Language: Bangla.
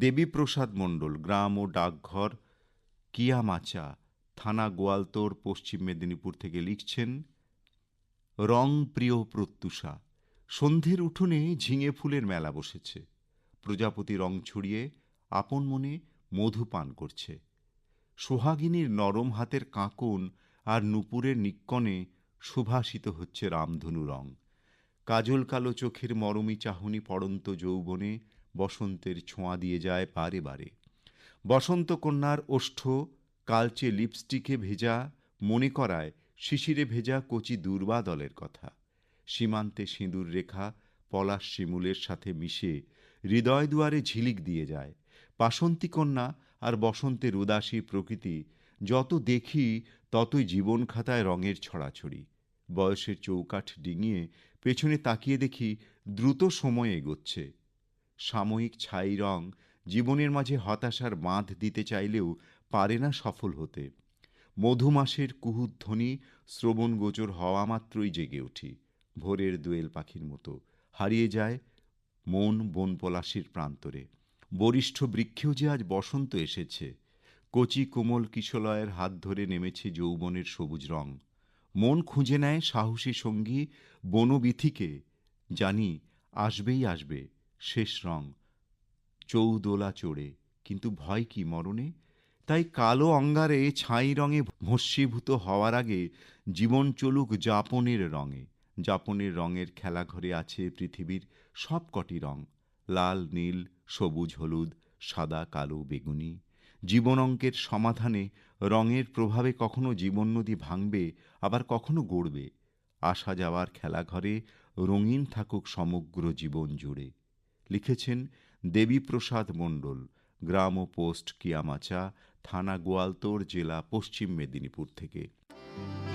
দেবীপ্রসাদ মণ্ডল, গ্রাম ও ডাকঘর, কিয়ামাচা, থানা গোয়ালতোর, পশ্চিম মেদিনীপুর থেকে লিখছেন, রং প্রিয় প্রত্যুষা, সন্ধ্যের উঠোনে ঝিঙে ফুলের মেলা বসেছে, প্রজাপতি রং ছড়িয়ে আপন মনে মধু পান করছে, সোহাগিনীর নরম হাতের কাঁকন আর নূপুরের নিক্কণে সুভাসিত হচ্ছে রামধনু রং, কাজল কালো চোখের মরমি চাহনি পড়ন্ত যৌবনে বসন্তের ছোঁয়া দিয়ে যায় বারে বারে। বসন্ত কন্যার ওষ্ঠ, কালচে লিপস্টিকে ভেজা, মনে করায় শিশিরে ভেজা কচি দূর্বাদলের কথা। সীমান্তে সিঁদুর রেখা, পলাশ শিমুলের সাথে মিশে হৃদয় দুয়ারে ঝিলিক দিয়ে যায়। বাসন্তী কন্যা আর বসন্তের উদাসী প্রকৃতি যত দেখি ততই জীবন খাতায় রঙের ছড়াছড়ি। বয়সের চৌকাঠ ডিঙিয়ে পেছনে তাকিয়ে দেখি দ্রুত সময় এগোচ্ছে। সাময়িক ছাই রং জীবনের মাঝে হতাশার বাঁধ দিতে চাইলেও পারে না সফল হতে। মধুমাসের কুহুধ্বনি শ্রবণ গোচর হওয়া মাত্রই জেগে উঠি। ভোরের দোয়েল পাখির মতো হারিয়ে যায় মন বন পলাশির প্রান্তরে। বরিষ্ঠ বৃক্ষেও যে আজ বসন্ত এসেছে। কচি কোমল কিশলয়ের হাত ধরে নেমেছে যৌবনের সবুজ রং। মন খুঁজে নেয় সাহসী সঙ্গী বনবিথিকে। জানি আসবেই আসবে। শেষ রং। চৌদোলা চড়ে। কিন্তু ভয় কি মরণে? তাই কালো অঙ্গারে ছাই রঙে ভস্মীভূত হওয়ার আগে জীবন চলুক যাপনের রঙে। যাপনের রঙের খেলাঘরে আছে পৃথিবীর সব কটি রং। লাল, নীল, সবুজ, হলুদ, সাদা, কালো, বেগুনি। জীবন অঙ্কের সমাধানে রঙের প্রভাবে কখনো জীবন নদী ভাঙবে, আবার কখনো গড়বে। আসা যাওয়ার খেলাঘরে রঙিন থাকুক সমগ্র জীবন জুড়ে। লিখেছেন দেবীপ্রসাদ মণ্ডল গ্রাম ও পোস্ট কিয়ামাচা থানা গোয়ালতোড় জেলা পশ্চিম মেদিনীপুর থেকে।